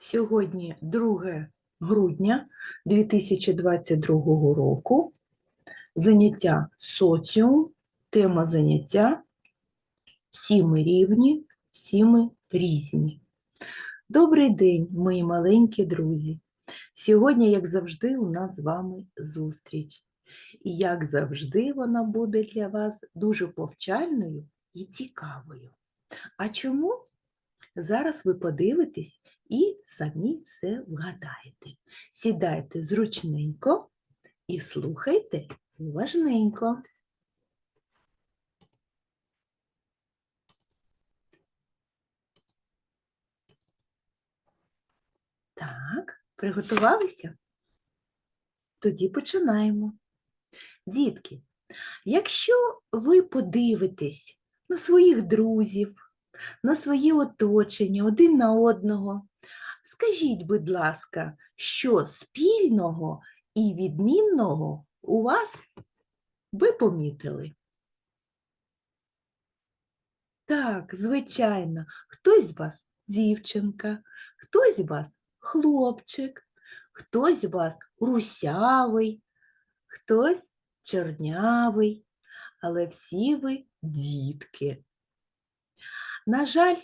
Сьогодні 2 грудня 2022 року. Заняття соціум, тема заняття всі ми рівні, всі ми різні. Добрий день, мої маленькі друзі. Сьогодні, як завжди, у нас з вами зустріч. І як завжди, вона буде для вас дуже повчальною і цікавою. А чому? Зараз ви подивитесь і самі все вгадаєте. Сідайте зручненько і слухайте уважненько. Так, приготувалися? Тоді починаємо. Дітки, якщо ви подивитесь на своїх друзів, на своє оточення один на одного, скажіть, будь ласка, що спільного і відмінного у вас ви помітили? Так, звичайно, хтось з вас дівчинка, хтось з вас хлопчик, хтось з вас русявий, хтось чорнявий, але всі ви дітки. На жаль,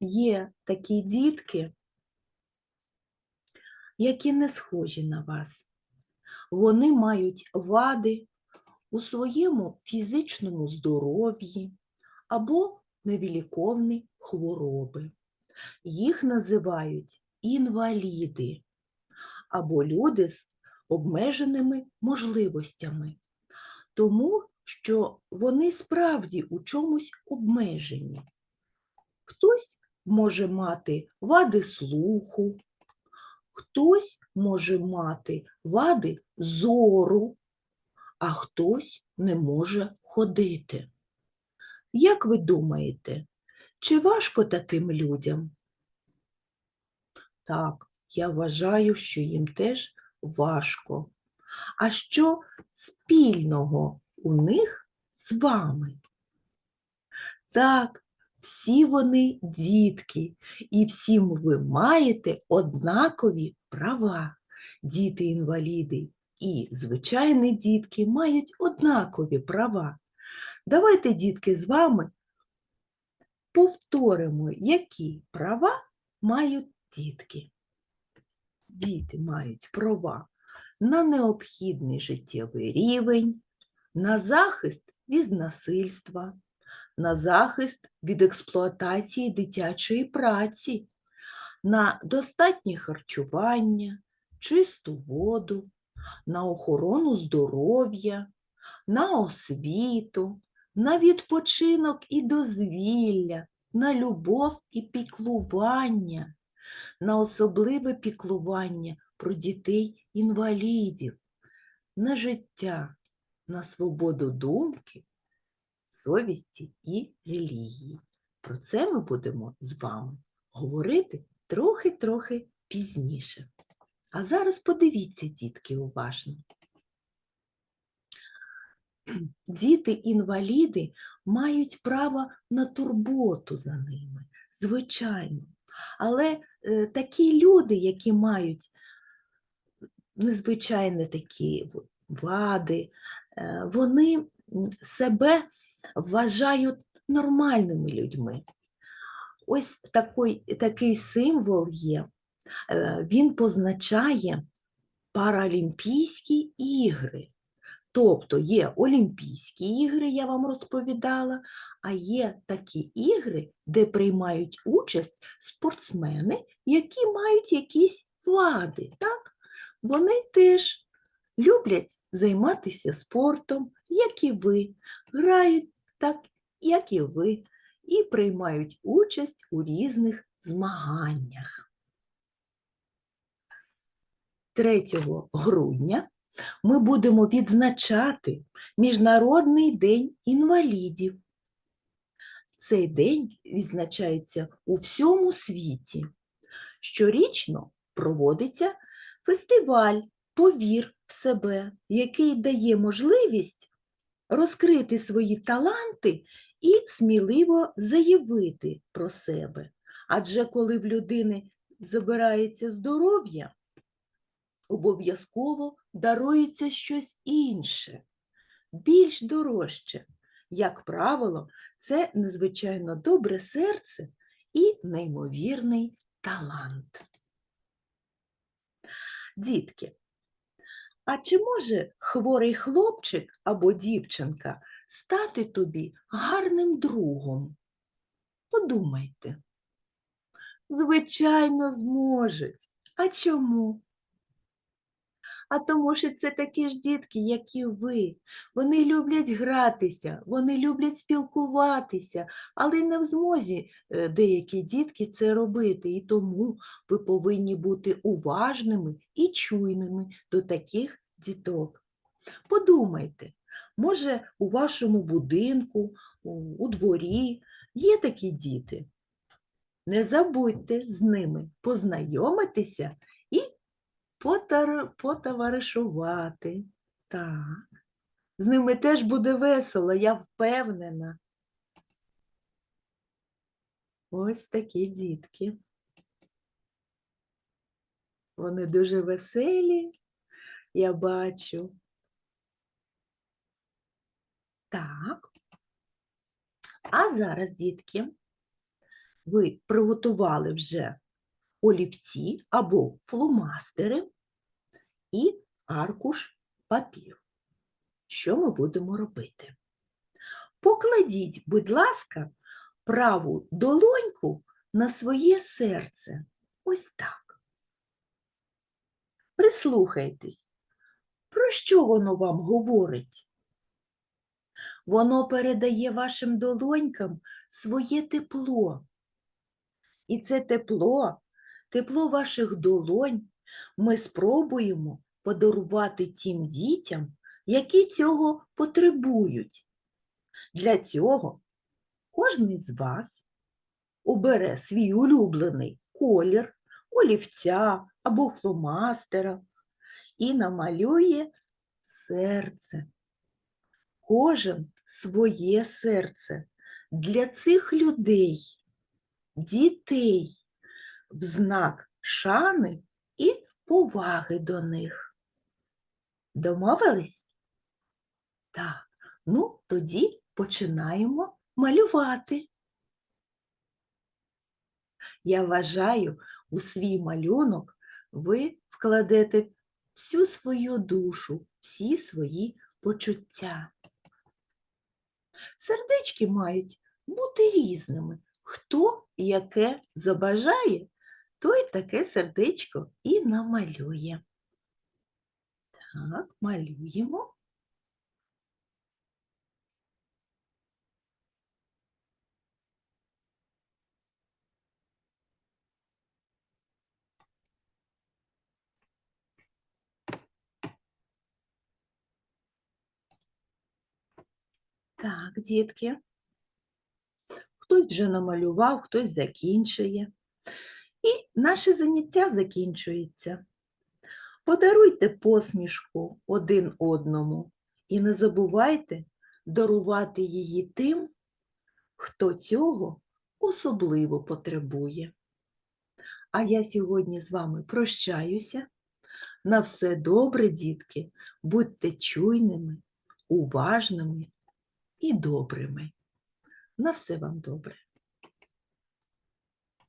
є такі дітки, які не схожі на вас. Вони мають вади у своєму фізичному здоров'ї або невіліковні хвороби. Їх називають інваліди або люди з обмеженими можливостями, тому що вони справді у чомусь обмежені. Хтось може мати вади слуху, хтось може мати вади зору, а хтось не може ходити. Як ви думаєте, чи важко таким людям? Так, я вважаю, що їм теж важко. А що спільного у них з вами? Так, всі вони дітки, і всім ви маєте однакові права. Діти-інваліди і звичайні дітки мають однакові права. Давайте, дітки, з вами повторимо, які права мають дітки. Діти мають права на необхідний життєвий рівень, на захист від насильства, на захист від експлуатації дитячої праці, на достатнє харчування, чисту воду, на охорону здоров'я, на освіту, на відпочинок і дозвілля, на любов і піклування, на особливе піклування про дітей-інвалідів, на життя, на свободу думки, совісті і релігії. Про це ми будемо з вами говорити трохи-трохи пізніше. А зараз подивіться, дітки, уважно. Діти-інваліди мають право на турботу за ними, звичайно. Але е, такі люди, які мають незвичайні такі вади, е, вони себе вважають нормальними людьми. Ось такий, такий символ є. Е, Він позначає Паралімпійські ігри. Тобто є Олімпійські ігри, я вам розповідала, а є такі ігри, де приймають участь спортсмени, які мають якісь вади. Так? Вони теж люблять займатися спортом, як і ви, грають так, як і ви, і приймають участь у різних змаганнях. 3 грудня ми будемо відзначати Міжнародний день інвалідів. Цей день відзначається у всьому світі. Щорічно проводиться фестиваль Повір в себе, який дає можливість розкрити свої таланти і сміливо заявити про себе. Адже коли в людини забирається здоров'я, обов'язково дарується щось інше, більш дорожче. Як правило, це незвичайно добре серце і неймовірний талант. Дітки, а чи може хворий хлопчик або дівчинка стати тобі гарним другом? Подумайте. Звичайно, зможуть. А чому? А тому що це такі ж дітки, як і ви. Вони люблять гратися, вони люблять спілкуватися, але не в змозі е, деякі дітки це робити. І тому ви повинні бути уважними і чуйними до таких діток. Подумайте, може, у вашому будинку, у дворі є такі діти? Не забудьте з ними познайомитися потар- потоваришувати. Так. З ними теж буде весело, я впевнена. Ось такі дітки. Вони дуже веселі, я бачу. Так. А зараз, дітки, ви приготували вже олівці або фломастери і аркуш папіру. Що ми будемо робити? Покладіть, будь ласка, праву долоньку на своє серце. Ось так. Прислухайтесь, про що воно вам говорить? Воно передає вашим долонькам своє тепло. І це тепло, тепло ваших долонь ми спробуємо подарувати тим дітям, які цього потребують. Для цього кожен з вас обере свій улюблений колір, олівця або фломастера і намалює серце. Кожен своє серце для цих людей, дітей, в знак шани поваги до них. Домовились? Так, ну тоді починаємо малювати. Я вважаю, у свій малюнок ви вкладете всю свою душу, всі свої почуття. Сердечки мають бути різними. Хто яке забажає, той таке сердечко і намалює. Так, малюємо. Так, дітки. Хтось вже намалював, хтось закінчує. І наше заняття закінчується. Подаруйте посмішку один одному і не забувайте дарувати її тим, хто цього особливо потребує. А я сьогодні з вами прощаюся. На все добре, дітки, будьте чуйними, уважними і добрими. На все вам добре.